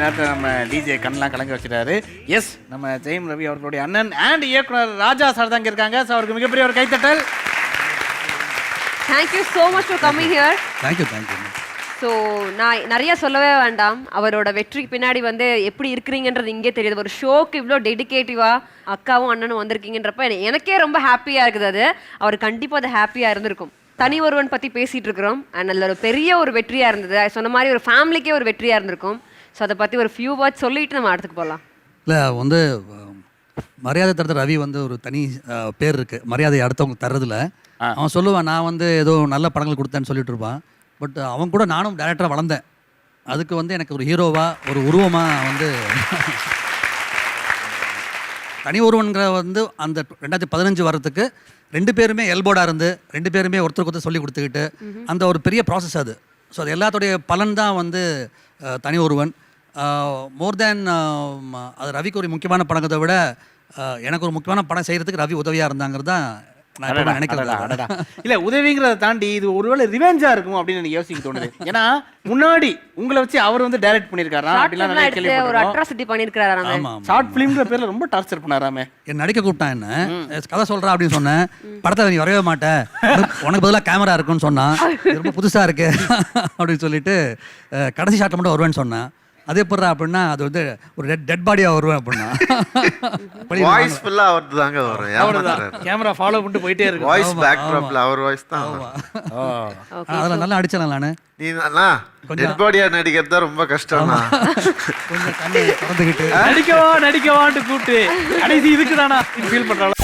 நேரத்தில் நம்ம டிஜே கண்ணெலாம் கலங்க வச்சுட்டாரு. எஸ் நம்ம ஜெயம் ரவி அவர்களுடைய அண்ணன் அண்ட் இயக்குனர் ராஜா சார் தான் இங்க இருக்காங்க. ஸோ அவருக்கு மிகப்பெரிய ஒரு கைத்தட்டல். Thank you so much for coming here thank you thank you so நான் நிறைய சொல்லவே வேண்டாம். அவரோட வெற்றிக்கு பின்னாடி வந்து எப்படி இருக்கிறீங்கன்றது இங்கே தெரியுது. ஒரு ஷோக்கு இவ்வளோ டெடிகேட்டிவாக அக்காவும் அண்ணனும் வந்திருக்கீங்கன்றப்ப எனக்கு- எனக்கே ரொம்ப ஹாப்பியாக இருக்குது அது. அவர் கண்டிப்பாக அது ஹாப்பியாக இருந்திருக்கும். தனி ஒருவன் பற்றி பேசிகிட்டு இருக்கிறோம். அண்ட் அதில் ஒரு பெரிய ஒரு வெற்றியாக இருந்தது. சொன்ன மாதிரி ஒரு ஃபேமிலிக்கே ஒரு வெற்றியாக இருந்திருக்கும். ஸோ அதை பற்றி ஒரு ஃபியூ வேர்ட்ஸ் சொல்லிட்டு நம்ம அடுத்துக்கு போகலாம் இல்லை வந்து மரியாதை தரத ரவி வந்து ஒரு தனி அஹ், பேர் இருக்கு. மரியாதை அடுத்தவங்களுக்கு தர்றதுல அவன் சொல்லுவான் நான் வந்து ஏதோ நல்ல படங்கள் கொடுத்தேன்னு சொல்லிட்டு இருப்பான். பட் அவன் கூட நானும் டேரக்டராக வளர்ந்தேன். அதுக்கு வந்து எனக்கு ஒரு ஹீரோவா ஒரு உருவமா வந்து தனி ஒருவன்கிற வந்து அந்த ரெண்டாயிரத்தி பதினஞ்சு வரத்துக்கு ரெண்டு பேருமே எல்போர்டாக இருந்து ரெண்டு பேருமே ஒருத்தருக்கு ஒருத்தர் சொல்லி கொடுத்துக்கிட்டு அந்த ஒரு பெரிய ப்ராசஸ் அது. ஸோ அது எல்லாத்துடைய பலன் தான் வந்து அஹ், தனி ஒருவன். மோர் தேன் அது ரவிக்கு ஒரு முக்கியமான படத்தை விட எனக்கு ஒரு முக்கியமான படம் செய்கிறதுக்கு ரவி உதவியாக இருந்தாங்கிறது தான். இல்ல. உதவிங்கிறத தாண்டி இது ஒருவேளை ரிவெஞ்சா இருக்கும் அப்படின்னு எனக்கு யோசிக்க தோணுது. ஏன்னா முன்னாடி உங்களை வச்சு அவர் வந்து டைரக்ட் பண்ணிருக்காரா அப்படிலாம் ஒரு அட்ராசிட்டி ஆமாம் ஷார்ட் ஃபிலிம்ங்கிற பேர்ல ரொம்ப டார்ச்சர் பண்ணாராமே. என் நடிக்க கூப்பிட்டான் என்ன? கதை சொல்கிறா அப்படின்னு சொன்னேன். படத்தை நீ வரவே மாட்டேன் உனக்கு- பதிலாக கேமரா இருக்குன்னு சொன்னான். ரொம்ப புதுசாக இருக்கு. அப்படின்னு சொல்லிட்டு கடைசி ஷாட்டில் மட்டும் வருவேன்னு சொன்னேன். அது எப்படிறா அப்படின்னா அது வந்து ஒரு டெட் டெட் பாடியாக வருவேன் அப்படின்னா. வாய்ஸ் ஃபுல்லா அவர்து தாங்க வரும் அவர்தான். கேமரா ஃபாலோ பண்ணிட்டு போயிட்டே இருக்கு. வாய்ஸ் பேக் ட்ராப்ல அவர் வாய்ஸ் தான். அதில் நல்லா அடிச்சேன் நான்? நீ டெட் பாடியா நடிக்கிறது தான் ரொம்ப கஷ்டம்ண்ணா. கொஞ்சம் கண்ணை திறந்துக்கிட்டு. நடிக்கவா நடிக்கவான்ட்டு கூப்பிட்டு. கடைசி இதுக்கு தானா ஃபீல் பண்றாங்க